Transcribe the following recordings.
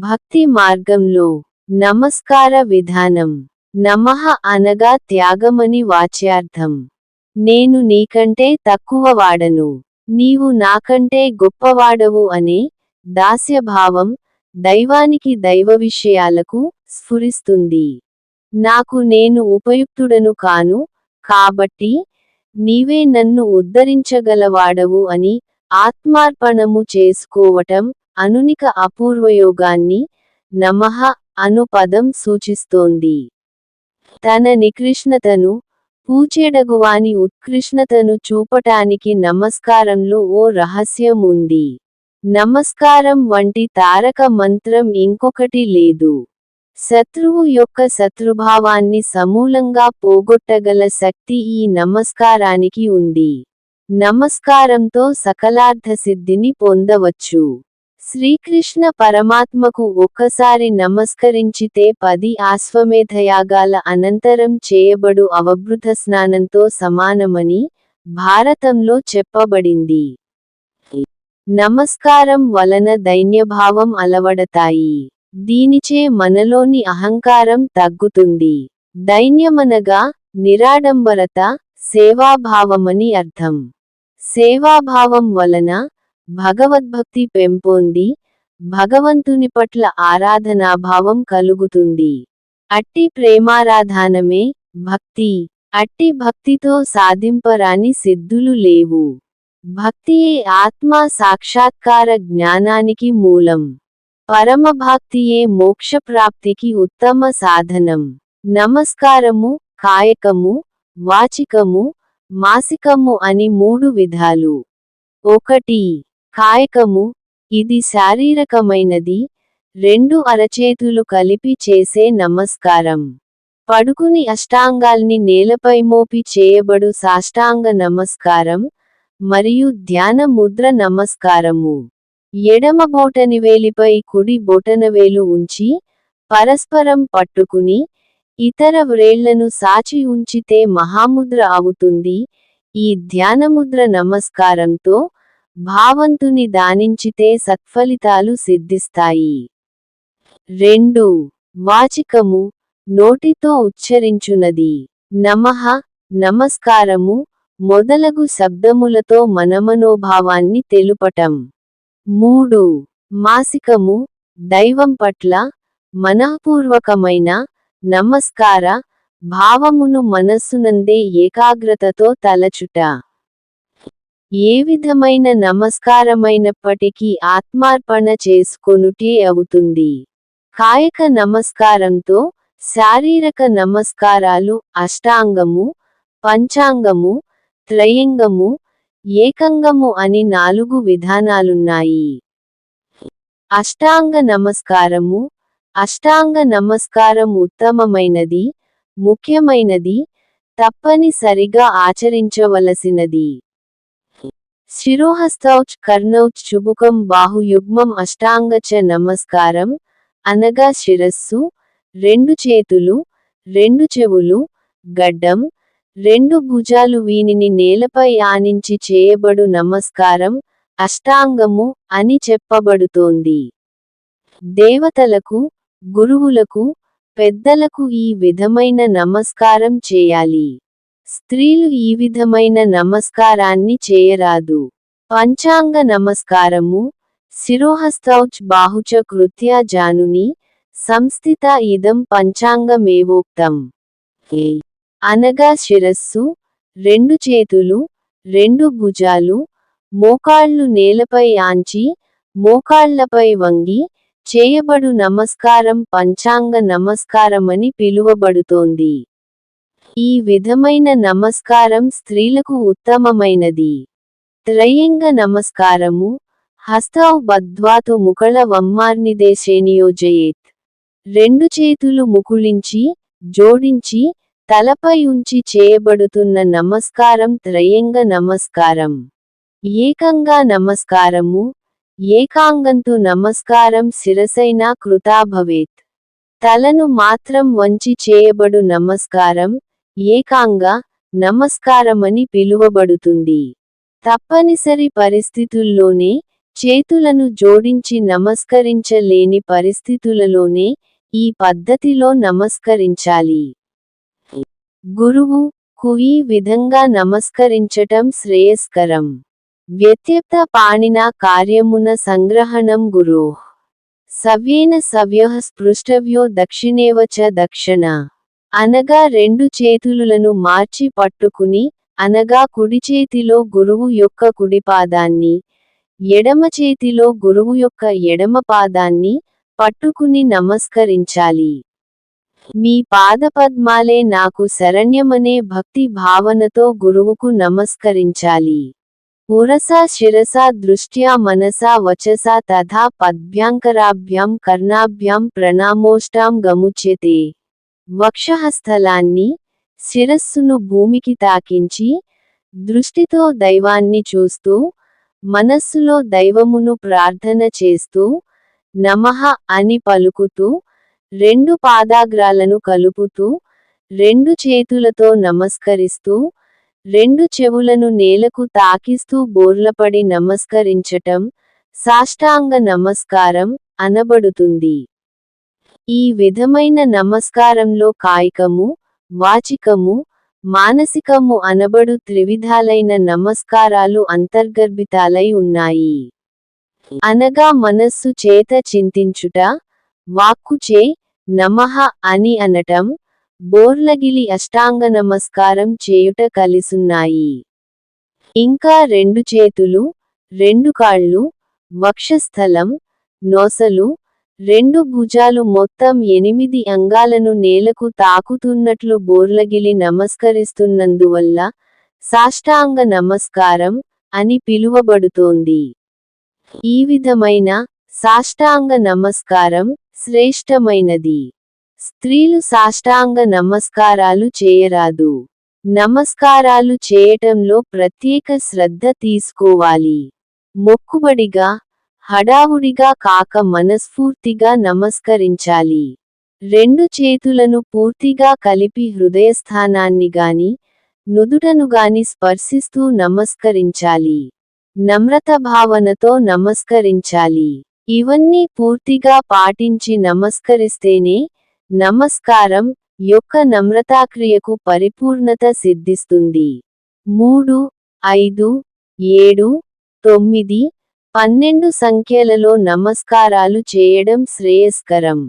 భక్తి మార్గంలో నమస్కార విధానం. నమః అనగా త్యాగమని వాచ్యార్థం. నేను నీకంటే తక్కువ వాడను నీవు నాకంటే గొప్పవాడవు అనే దాస్యభావం దైవానికి దైవ విషయాలకు స్ఫురిస్తుంది. నాకు నేను ఉపయుక్తుడను కాను కాబట్టి నీవే నన్ను ఉద్ధరించగలవాడవు అని ఆత్మార్పణము చేసుకోవటం అనునిక అపూర్వయోగాన్ని నమః అను పదం సూచిస్తోంది. తన నికృష్ణతను పూచేడగువాని ఉత్కృష్ణతను చూపటానికి నమస్కారంలో ఓ రహస్యం ఉంది. నమస్కారం వంటి తారక మంత్రం ఇంకొకటి లేదు. శత్రువు యొక్క శత్రుభావాన్ని సమూలంగా పోగొట్టగల శక్తి ఈ నమస్కారానికి ఉంది. నమస్కారంతో సకలార్థ సిద్ధిని పొందవచ్చు. శ్రీకృష్ణ పరమాత్మకు ఒక్కసారి నమస్కరించితే పది ఆశ్వమేధయాగాల అనంతరం చేయబడు అవభృత స్నానంతో సమానమని భారతంలో చెప్పబడింది. నమస్కారం వలన దైన్యభావం అలవడతాయి. దీనిచే మనలోని అహంకారం తగ్గుతుంది. దైన్యమనగా నిరాడంబరత సేవాభావమని అర్థం. సేవాభావం వలన భగవద్భక్తి పెంపొంది భగవంతుని పట్ల ఆరాధనాభావం కలుగుతుంది. అట్టి ప్రేమారాధానమే భక్తి. అట్టి భక్తితో సాధింపరాని సిద్ధులు లేవు. భక్తియే ఆత్మ సాక్షాత్కార జ్ఞానానికి మూలం. పరమభక్తియే మోక్షప్రాప్తికి ఉత్తమ సాధనం. నమస్కారము కాయకము వాచికము మాసికము అని మూడు విధాలు. ఒకటి కాయకము ఇది శారీరకమైనది రెండు అరచేతులు కలిపి చేసే నమస్కారం. పడుకుని అష్టాంగాల్ని నేలపై మోపి చేయబడు సాష్టాంగ నమస్కారం మరియు ధ్యాన ముద్ర నమస్కారము. ఎడమ బోటనివేలిపై కుడి బొటనవేలు ఉంచి పరస్పరం పట్టుకుని ఇతర వ్రేళ్ళను సాచి ఉంచితే మహాముద్ర అవుతుంది ఈ ధ్యానముద్ర నమస్కారంతో భావంతుని దానించితే సత్ఫలితాలు సిద్ధిస్తాయి. రెండు. వాచికము నోటితో ఉచ్చరించునది. నమః నమస్కారము మొదలగు శబ్దములతో మనమనోభావాన్ని తెలుపటం. మూడు. మాసికము దైవం పట్ల మనఃపూర్వకమైన నమస్కార భావమును మనస్సునందే ఏకాగ్రతతో తలచుట. ఏ విధమైన నమస్కారమైనప్పటికీ ఆత్మార్పణ చేసుకొనుటే అవుతుంది. కాయక నమస్కారంతో శారీరక నమస్కారాలు అష్టాంగము పంచాంగము త్రయంగము ఏకంగము అని నాలుగు విధానాలున్నాయి. అష్టాంగ నమస్కారము అష్టాంగ నమస్కారం ఉత్తమమైనది ముఖ్యమైనది తప్పనిసరిగా ఆచరించవలసినది. శిరోహస్తౌచ్ కర్ణౌచ్ చుబుకం బాహుయుగ్మం అష్టాంగచ నమస్కారం అనగా శిరస్సు రెండు చేతులు రెండు చెవులు గడ్డం రెండు భుజాలు వీనిని నేలపై ఆనించి చేయబడు నమస్కారం అష్టాంగము అని చెప్పబడుతోంది. దేవతలకు గురువులకు పెద్దలకు ఈ విధమైన నమస్కారం చేయాలి. స్త్రీలు ఈ విధమైన నమస్కారాన్ని చేయరాదు. పంచాంగ నమస్కారము శిరోహస్తౌచ్ బాహుచ కృత్యా జానుని సంస్థిత ఇదం పంచాంగమేవోక్తం. ఏ. అనగా శిరస్సు రెండు చేతులు రెండు భుజాలు మోకాళ్ళు నేలపై ఆంచి మోకాళ్ళపై వంగి చేయబడు నమస్కారం పంచాంగ నమస్కారమని పిలువబడుతోంది. ఈ విధమైన నమస్కారం స్త్రీలకు ఉత్తమమైనది. త్రయంగ నమస్కారము హస్తౌ బద్ధ్వాతు ముకళ వమ్మార్నిదేశేనియోజయేత్ రెండు చేతులు ముకుళించి జోడించి తలపై ఉంచి చేయబడుతున్న నమస్కారం త్రయంగ నమస్కారం. ఏకంగా నమస్కారము ఏకాంగంతు నమస్కారం శిరసైనా కృతా భవేత్ తలను మాత్రం వంచి చేయబడు నమస్కారం ఏకాంగ నమస్కారమని పిలువబడుతుంది. తప్పనిసరి పరిస్థితుల్లోనే చేతులను జోడించి నమస్కరించలేని పరిస్థితులలోనే ఈ పద్ధతిలో నమస్కరించాలి. గురువు కు ఈ విధంగా నమస్కరించటం శ్రేయస్కరం. వ్యత్యప్త పాణిన కార్యమున సంగ్రహణం గురు. సవ్యేన సవ్య స్పృష్టవ్యో దక్షిణేవ చ దక్షిణ. అనగా రెండు చేతులను మార్చి పట్టుకుని అనగా కుడి చేతిలో గురువు యొక్క కుడి పాదాన్ని ఎడమ చేతిలో గురువు యొక్క ఎడమ పాదాన్ని పట్టుకుని నమస్కరించాలి. మీ పాదపద్మాలే నాకు శరణ్యమనే భక్తి భావనతో గురువుకు నమస్కరించాలి. ఉరసా శిరసా దృష్ట్యా మనసా వచసా తథా పద్భ్యాంకరాభ్యాం కర్ణాభ్యాం ప్రణామోష్టాం గముచ్యతే. వక్షహస్థలాన్ని శిరస్సును భూమికి తాకించి దృష్టితో దైవాన్ని చూస్తూ మనస్సులో దైవమును ప్రార్థన చేస్తూ నమః అని పలుకుతూ రెండు పాదాగ్రాలను కలుపుతూ రెండు చేతులతో నమస్కరిస్తూ రెండు చెవులను నేలకు తాకిస్తూ బోర్లపడి నమస్కరించటం సాష్టాంగ నమస్కారం అనబడుతుంది. ఈ విధమైన నమస్కారంలో కాయికము వాచికము మానసికము అనబడు త్రివిధాలైన నమస్కారాలు అంతర్గర్భితాలై ఉన్నాయి. అనగా మనస్సు చేత చింతించుట వాక్కుచే నమః అని అనటం బోర్లగిలి అష్టాంగ నమస్కారం చేయుట కలిసున్నాయి. ఇంకా రెండు చేతులు రెండు కాళ్ళు వక్షస్థలం నోసలు రెండు భుజాలు మొత్తం ఎనిమిది అంగాలను నేలకు తాకుతున్నట్లు బోర్లగిలి నమస్కరిస్తున్నందువల్ల సాష్టాంగ నమస్కారం అని పిలువబడుతోంది. ఈ విధమైన సాష్టాంగ నమస్కారం శ్రేష్టమైనది. స్త్రీలు సాష్టాంగ నమస్కారాలు చేయరాదు. నమస్కారాలు చేయటంలో ప్రత్యేక శ్రద్ధ తీసుకోవాలి. మొక్కుబడిగా హడావుడిగా కాక మనస్ఫూర్తిగా నమస్కరించాలి. రెండు చేతులను పూర్తిగా కలిపి హృదయస్థానాన్ని గాని నుదుటను గాని స్పర్శిస్తూ నమస్కరించాలి. నమ్రత భావనతో నమస్కరించాలి. ఇవన్నీ పూర్తిగా పాటించి నమస్కరిస్తేనే నమస్కారం యొక్క నమ్రతాక్రియకు పరిపూర్ణత సిద్ధిస్తుంది. మూడు ఐదు ఏడు తొమ్మిది పన్నెండు సంఖ్యలలో నమస్కారాలు చేయడం శ్రేయస్కరం.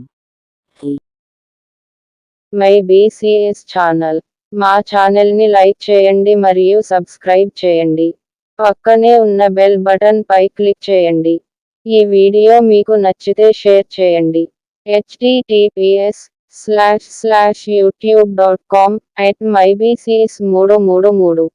My BCS channel. మా ఛానల్ని లైక్ చేయండి మరియు సబ్స్క్రైబ్ చేయండి. పక్కనే ఉన్న బెల్ బటన్ పై క్లిక్ చేయండి. ఈ వీడియో మీకు నచ్చితే షేర్ చేయండి. HTTPS slash slash YouTube dot com at my BCS మూడు మూడు మూడు.